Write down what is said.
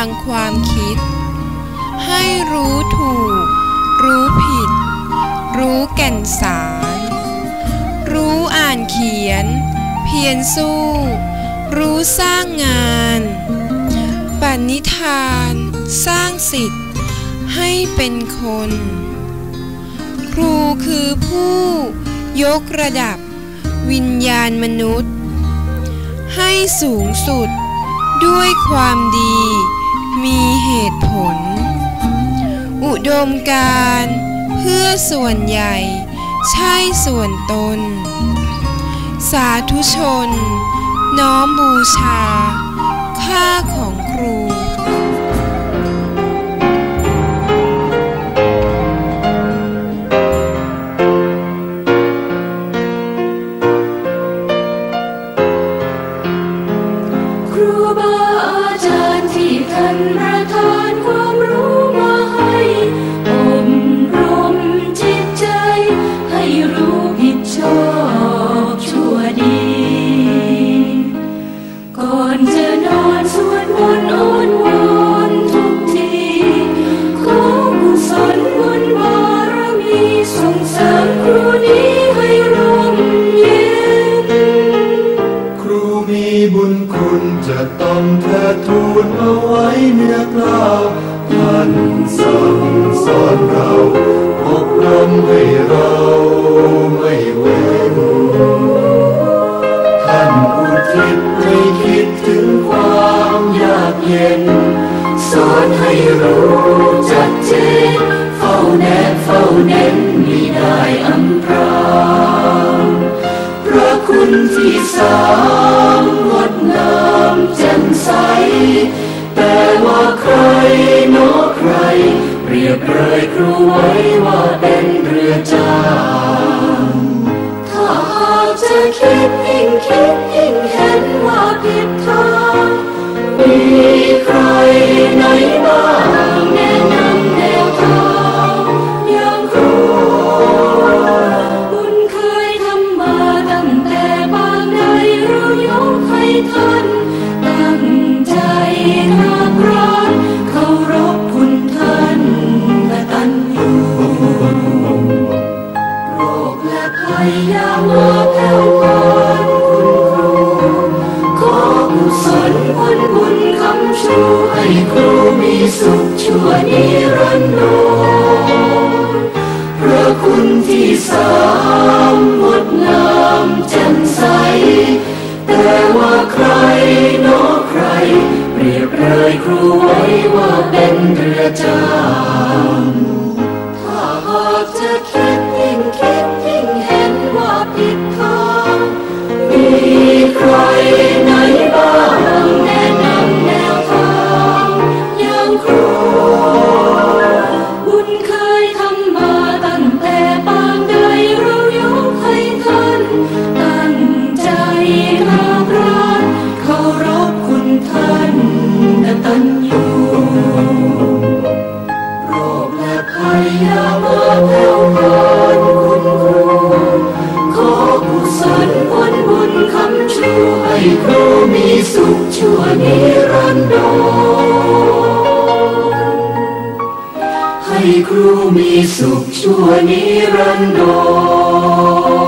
างความคิด ให้รู้ถูก รู้ผิด รู้แก่นสาร รู้อ่านเขียน เพียรสู้ รู้สร้างงานปณิธาน สร้างสิทธิ์ ให้เป็นคน ครูคือผู้ยกระดับ วิญญาณมนุษย์ ให้สูงสุดด้วยความดี มีเหตุผล อุดมการเพื่อส่วนใหญ่ ใช่ส่วนตน สาธุชน น้อมบูชา ค่าของครูครูบา ส่งเสริมครูนี้ให้ร่มเย็น ครูมีบุญคุณจะต้องเทิดทูนเอาไว้เนื้อกล้าวท่านสั่งสอนเราอบรมให้เราไม่เว้นท่านอุทิศให้คิดถึงความยากเย็น สอนให้รู้จัดเจนเฝ้าแนบเฝ้าเน้น มิได้อำพรางพระคุณที่สามงดงามแจ่มใส แต่ว่าใครเนอใคร เปรียบเลยครูไว้ว่าเป็นเรือจ้างถ้าหากจะคิดยิ่งคิดยิ่งเห็นว่า สุขชั่วนิรันดรพระคุณที่สามงดงามแจ่มใส แต่ว่าใครเนอใคร เปรียบเลยครูไว้ว่าเป็นเรือจางถ้าหากจะคิด คำชูให้ครูมีสุขชั่วนิรันดรให้ครูมีสุขชั่วนิรันดร